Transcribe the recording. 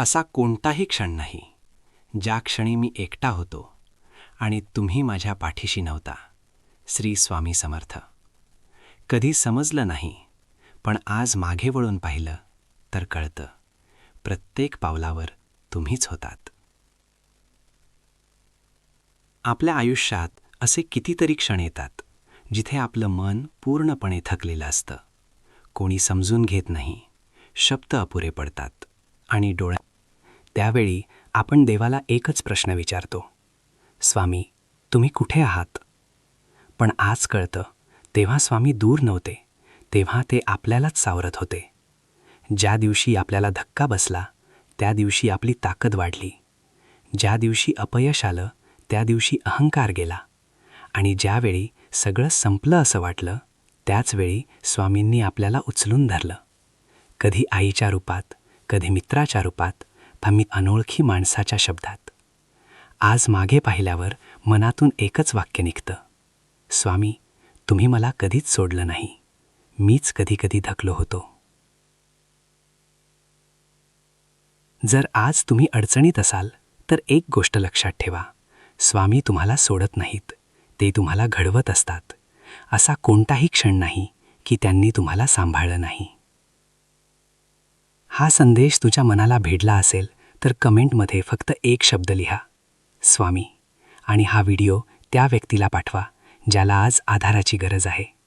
असा कोणताही क्षण नाही. ज्या क्षणी मी एकटा होतो आणि तुम्ही माझ्या पाठीशी नव्हता श्री स्वामी समर्थ. कधी समजलं नाही पण आज मागे वळून पाहिलं तर कळतं. प्रत्येक पावलावर तुम्हीच होतात. आपल्या आयुष्यात असे कितीतरी क्षण येतात जिथे आपलं मन पूर्णपणे थकलेलं असतं. कोणी समजून घेत नाही शब्द अपुरे पडतात आणि डोळ्या त्यावेळी आपण देवाला एकच प्रश्न विचारतो. स्वामी तुम्ही कुठे आहात? पण आज कळतं तेव्हा स्वामी दूर नव्हते तेव्हा ते आपल्यालाच सावरत होते. ज्या दिवशी आपल्याला धक्का बसला त्या दिवशी आपली ताकद वाढली. ज्या दिवशी अपयश आलं त्या दिवशी अहंकार गेला. आणि ज्यावेळी सगळं संपलं असं वाटलं त्याचवेळी स्वामींनी आपल्याला उचलून धरलं. कधी आईच्या रूपात कधी मित्राच्या रूपात आम्ही अनोळखी माणसाच्या शब्दात. आज मागे पाहिल्यावर मनातून एकच वाक्य निघतं. स्वामी तुम्ही मला कधीच सोडलं नाही. मीच कधीकधी धकलो होतो. जर आज तुम्ही अडचणीत असाल तर एक गोष्ट लक्षात ठेवा. स्वामी तुम्हाला सोडत नाहीत. ते तुम्हाला घडवत असतात. असा कोणताही क्षण नाही की त्यांनी तुम्हाला सांभाळलं नाही. हा संदेश तुझ्या मनाला भेटला असेल तर कमेंटमध्ये फक्त एक शब्द लिहा. स्वामी. आणि हा व्हिडिओ त्या व्यक्तीला पाठवा ज्याला आज आधाराची गरज आहे.